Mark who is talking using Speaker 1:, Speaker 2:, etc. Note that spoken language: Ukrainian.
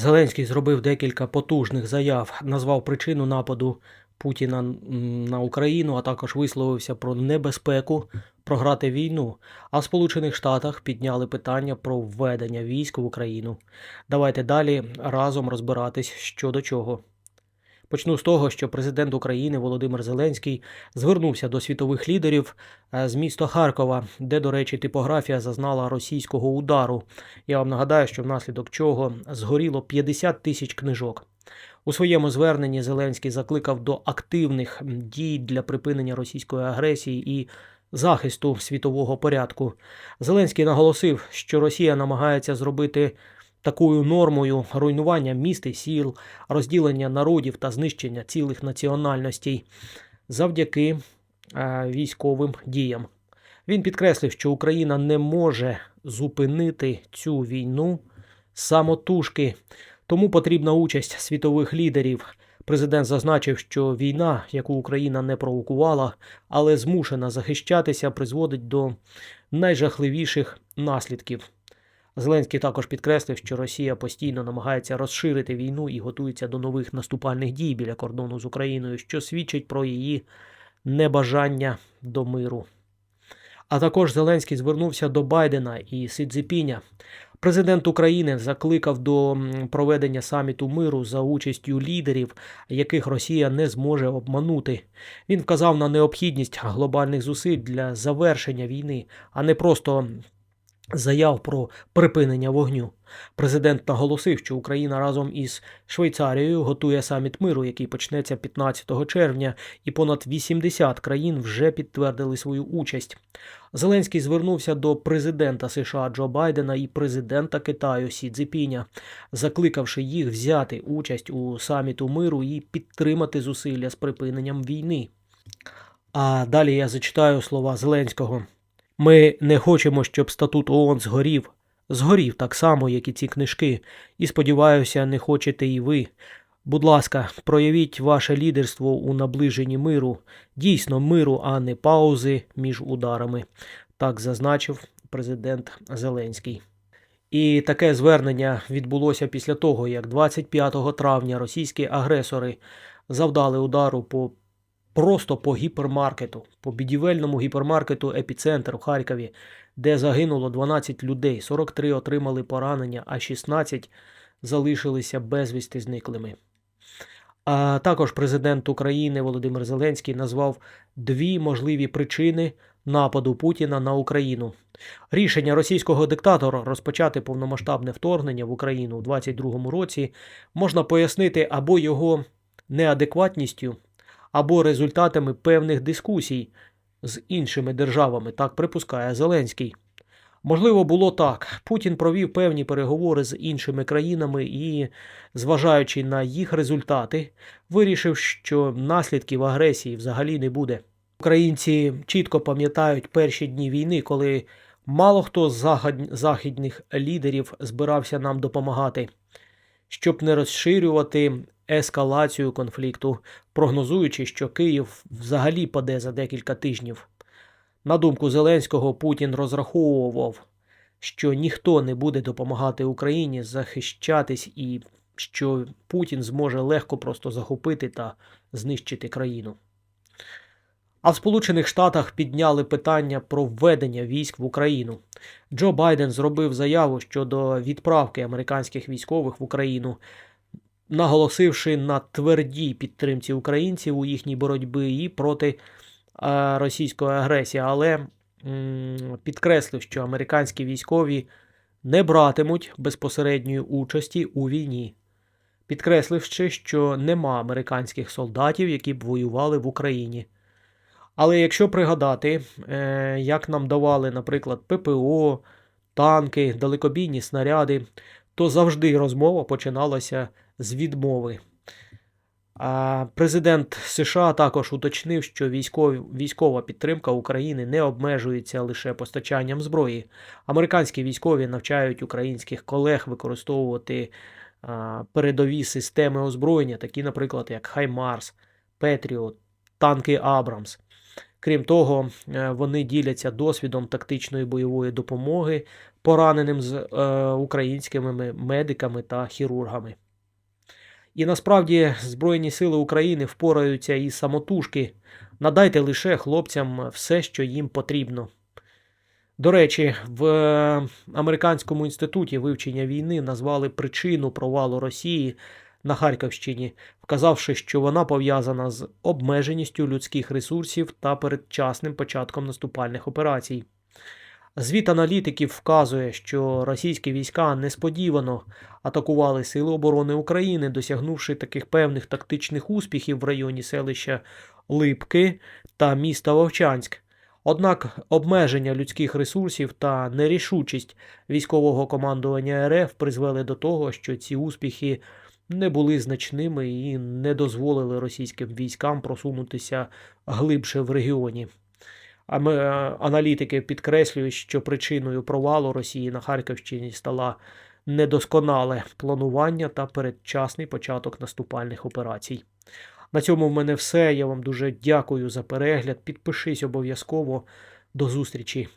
Speaker 1: Зеленський зробив декілька потужних заяв, назвав причину нападу Путіна на Україну, а також висловився про небезпеку програти війну. А в Сполучених Штатах підняли питання про введення військ в Україну. Давайте далі разом розбиратись що до чого. Почну з того, що президент України Володимир Зеленський звернувся до світових лідерів е, з міста Харкова, де, до речі, типографія зазнала російського удару. Я вам нагадаю, що внаслідок чого згоріло 50 тисяч книжок. У своєму зверненні Зеленський закликав до активних дій для припинення російської агресії і захисту світового порядку. Зеленський наголосив, що Росія намагається зробити такою нормою руйнування міст і сіл, розділення народів та знищення цілих національностей завдяки е, військовим діям. Він підкреслив, що Україна не може зупинити цю війну самотужки, тому потрібна участь світових лідерів. Президент зазначив, що війна, яку Україна не провокувала, але змушена захищатися, призводить до найжахливіших наслідків. Зеленський також підкреслив, що Росія постійно намагається розширити війну і готується до нових наступальних дій біля кордону з Україною, що свідчить про її небажання до миру. А також Зеленський звернувся до Байдена і Сі Президент України закликав до проведення саміту миру за участю лідерів, яких Росія не зможе обманути. Він вказав на необхідність глобальних зусиль для завершення війни, а не просто заяв про припинення вогню. Президент наголосив, що Україна разом із Швейцарією готує саміт миру, який почнеться 15 червня, і понад 80 країн вже підтвердили свою участь. Зеленський звернувся до президента США Джо Байдена і президента Китаю Сі Цзіпіня, закликавши їх взяти участь у саміту миру і підтримати зусилля з припиненням війни. А далі я зачитаю слова Зеленського. Ми не хочемо, щоб статут ООН згорів. Згорів так само, як і ці книжки, і сподіваюся, не хочете і ви. Будь ласка, проявіть ваше лідерство у наближенні миру, дійсно миру, а не паузи між ударами, так зазначив президент Зеленський. І таке звернення відбулося після того, як 25 травня російські агресори завдали удару по просто по гіпермаркету, по будівельному гіпермаркету Епіцентр у Харкові, де загинуло 12 людей, 43 отримали поранення, а 16 залишилися безвісти зниклими. А також президент України Володимир Зеленський назвав дві можливі причини нападу Путіна на Україну. Рішення російського диктатора розпочати повномасштабне вторгнення в Україну у 2022 році можна пояснити або його неадекватністю, або результатами певних дискусій з іншими державами, так припускає Зеленський. Можливо, було так. Путін провів певні переговори з іншими країнами і, зважаючи на їх результати, вирішив, що наслідків агресії взагалі не буде. Українці чітко пам'ятають перші дні війни, коли мало хто з західних лідерів збирався нам допомагати, щоб не розширювати ескалацію конфлікту, прогнозуючи, що Київ взагалі паде за декілька тижнів. На думку Зеленського, Путін розраховував, що ніхто не буде допомагати Україні захищатись і що Путін зможе легко просто захопити та знищити країну. А в Сполучених Штатах підняли питання про введення військ в Україну. Джо Байден зробив заяву щодо відправки американських військових в Україну, наголосивши на твердій підтримці українців у їхній боротьбі і проти е, російської агресії, але підкреслив, що американські військові не братимуть безпосередньої участі у війні, підкресливши, що нема американських солдатів, які б воювали в Україні. Але якщо пригадати, е, як нам давали, наприклад, ППО, танки, далекобійні снаряди, то завжди розмова починалася з відмови. А президент США також уточнив, що військові, військова підтримка України не обмежується лише постачанням зброї. Американські військові навчають українських колег використовувати а, передові системи озброєння, такі, наприклад, як Хаймарс, Петріот, танки Абрамс. Крім того, е, вони діляться досвідом тактичної бойової допомоги пораненим з е, українськими медиками та хірургами. І насправді Збройні Сили України впораються і самотужки. Надайте лише хлопцям все, що їм потрібно. До речі, в е, Американському інституті вивчення війни назвали причину провалу Росії на Харківщині, вказавши, що вона пов'язана з обмеженістю людських ресурсів та передчасним початком наступальних операцій. Звіт аналітиків вказує, що російські війська несподівано атакували Сили оборони України, досягнувши таких певних тактичних успіхів в районі селища Липки та міста Вовчанськ. Однак обмеження людських ресурсів та нерішучість військового командування РФ призвели до того, що ці успіхи не були значними і не дозволили російським військам просунутися глибше в регіоні. Е, аналітики підкреслюють, що причиною провалу Росії на Харківщині стала недосконале планування та передчасний початок наступальних операцій. На цьому в мене все. Я вам дуже дякую за перегляд. Підпишись обов'язково. До зустрічі!